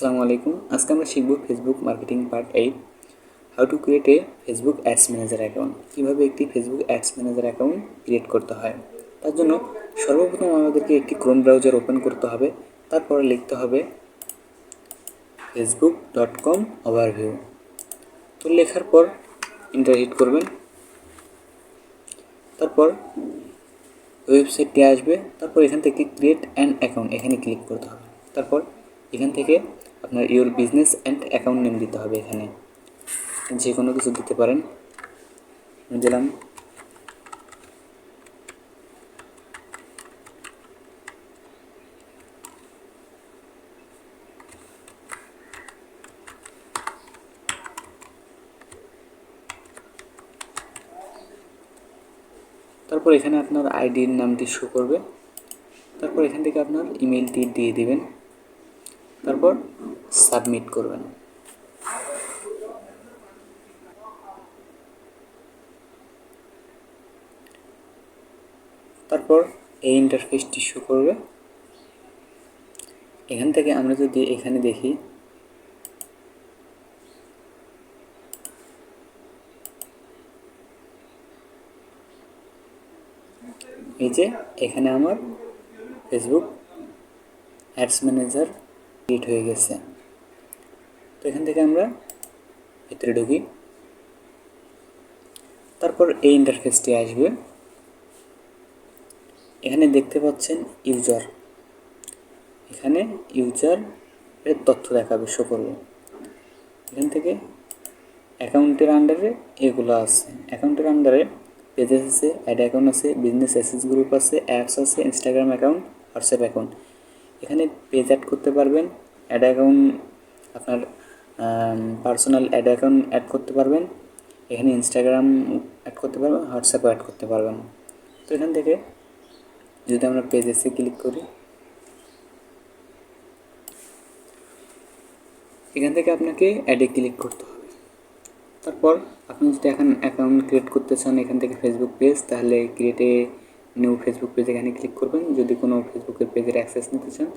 আসসালামু আলাইকুম। আজকে আমরা শিখব Facebook marketing part eight how to create a Facebook ads manager account কীভাবে একটি Facebook ads manager account create করতে হয়। তার জন্য সর্বপ্রথম আমাদেরকে একটি ক্রোম ব্রাউজার ওপেন করতে হবে, তারপরে লিখতে হবে ফেসবুক ডট কম ওভারভিউ তো লেখার পর ইন্টার হিট করবেন। তারপর ওয়েবসাইটটি আসবে, তারপর এখান থেকে ক্রিয়েট অ্যান্ড অ্যাকাউন্ট এখানে ক্লিক করতে হবে। তারপর এখান থেকে আপনার your business and account name দিতে হবে এখানে। যে কোনো কিছু দিতে পারেন। দিলাম। তারপর এখানে আপনার আইডির নামটি শো করবে। তারপর এখান থেকে আপনার ইমেলটি দিয়ে দিবেন। তারপর সাবমিট করবেন। তারপর এই ইন্টারফেসটি শো করবে। এখান থেকে আমরা যদি এখানে দেখি, এই যে এখানে আমার ফেসবুক অ্যাডস ম্যানেজার ক্রিয়েট হয়ে গেছে। তো এখান থেকে আমরা ভিতরে ঢুকি। তারপর এই ইন্টারফেসটি আসবে। এখানে দেখতে পাচ্ছেন ইউজার এখানে ইউজার এর তথ্য দেখাবে শো করবে এখান থেকে অ্যাকাউন্টের আন্ডারে এগুলো আছে। অ্যাকাউন্টের আন্ডারে পেজেস আছে অ্যাড অ্যাকাউন্ট আছে বিজনেস অ্যাসেস গ্রুপ আছে অ্যাপস আছে ইনস্টাগ্রাম অ্যাকাউন্ট হোয়াটসঅ্যাপ অ্যাকাউন্ট এখানে পেজ অ্যাড করতে পারবেন। অ্যাড অ্যাকাউন্ট আপনার পার্সোনাল অ্যাড অ্যাকাউন্ট অ্যাড করতে পারবেন। এখানে ইনস্টাগ্রাম অ্যাড করতে পারবেন হোয়াটসঅ্যাপও অ্যাড করতে পারবেন। তো এখান থেকে যদি আমরা পেজেসে ক্লিক করি, এখান থেকে আপনাকে অ্যাডে ক্লিক করতে হবে। তারপর আপনি যদি এখন অ্যাকাউন্ট ক্রিয়েট করতে চান এখান থেকে ফেসবুক পেজ তাহলে ক্রিয়েটে নিউ ফেসবুক পেজ এখানে ক্লিক করবেন। যদি কোনো ফেসবুকের পেজের অ্যাক্সেস নিতে চান,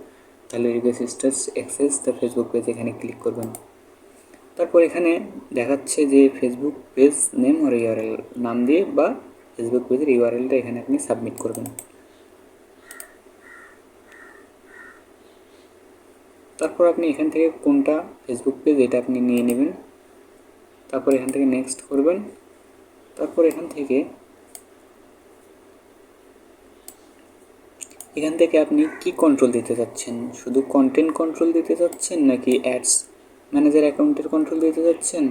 তাহলে request stars access the Facebook page এখানে ক্লিক করবেন। তারপর এখানে দেখাচ্ছে যে ফেসবুক পেজ নেম আর ইউআরএল নাম দিয়ে বা ফেসবুক পেজের ইউআরএলটা এখানে আপনি সাবমিট করবেন। তারপর আপনি এখান থেকে কোনটা ফেসবুক পেজ এটা আপনি নিয়ে নেবেন। তারপর এখান থেকে নেক্সট করবেন। তারপর এখান থেকে এখান থেকে আপনি কি কন্ট্রোল দিতে চাচ্ছেন? শুধু কন্টেন্ট কন্ট্রোল দিতে চাচ্ছেন নাকি অ্যাডস ম্যানেজার অ্যাকাউন্টের কন্ট্রোল দিতে চাচ্ছেন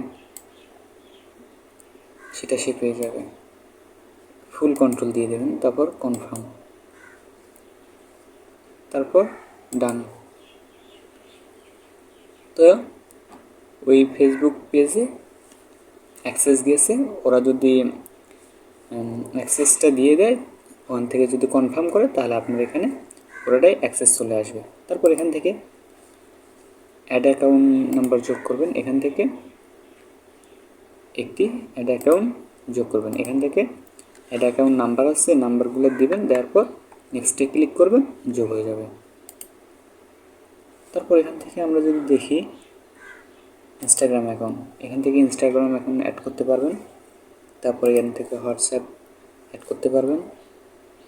সেটা সে পেয়ে যাবে। ফুল কন্ট্রোল দিয়ে দেবেন, তারপর কনফার্ম তারপর ডান তো ওই ফেসবুক পেজে অ্যাক্সেস গেছে, ওরা যদি অ্যাক্সেসটা দিয়ে দেয়, ওখান থেকে যদি কনফার্ম করে, তাহলে আপনার এখানে পুরোটাই অ্যাক্সেস চলে আসবে। তারপর এখান থেকে অ্যাড অ্যাকাউন্ট নাম্বার যোগ করবেন, এখান থেকে একটি অ্যাড অ্যাকাউন্ট যোগ করবেন। এখান থেকে অ্যাড অ্যাকাউন্ট নাম্বার আছে নাম্বারগুলো দিবেন, দেওয়ার পর নেক্সটে ক্লিক করবেন, যোগ হয়ে যাবে। তারপর এখান থেকে আমরা যদি দেখি ইনস্টাগ্রাম অ্যাকাউন্ট এখান থেকে ইনস্টাগ্রাম অ্যাকাউন্ট অ্যাড করতে পারবেন। তারপর এখান থেকে হোয়াটসঅ্যাপ অ্যাড করতে পারবেন।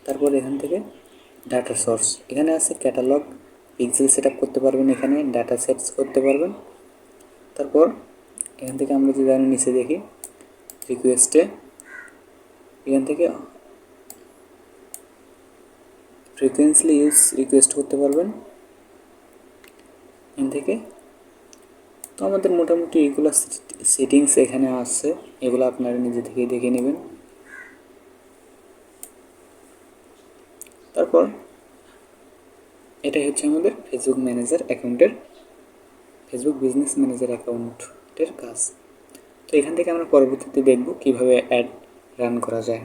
তারপর এখান থেকে ডাটা সোর্স এখানে আছে ক্যাটালগ পিক্সেল সেট করতে পারবেন এখানে ডাটা সেটস করতে পারবেন। তারপর এখান থেকে আমরা যদি আমি নিচে দেখি রিকোয়েস্টে এখান থেকে ফ্রিকুয়েন্সলি ইউজ রিকোয়েস্ট করতে পারবেন। এখান থেকে তো আমাদের মোটামুটি এগুলো সেটিংস এখানে আছে, এগুলো আপনারা নিজে থেকে দেখে নেবেন। তারপর এটাই হচ্ছে আমাদের ফেসবুক ম্যানেজার অ্যাকাউন্টের ফেসবুক বিজনেস ম্যানেজার অ্যাকাউন্টের কাজ। তো এখান থেকে আমরা পরবর্তীতে দেখব কীভাবে অ্যাড রান করা যায়।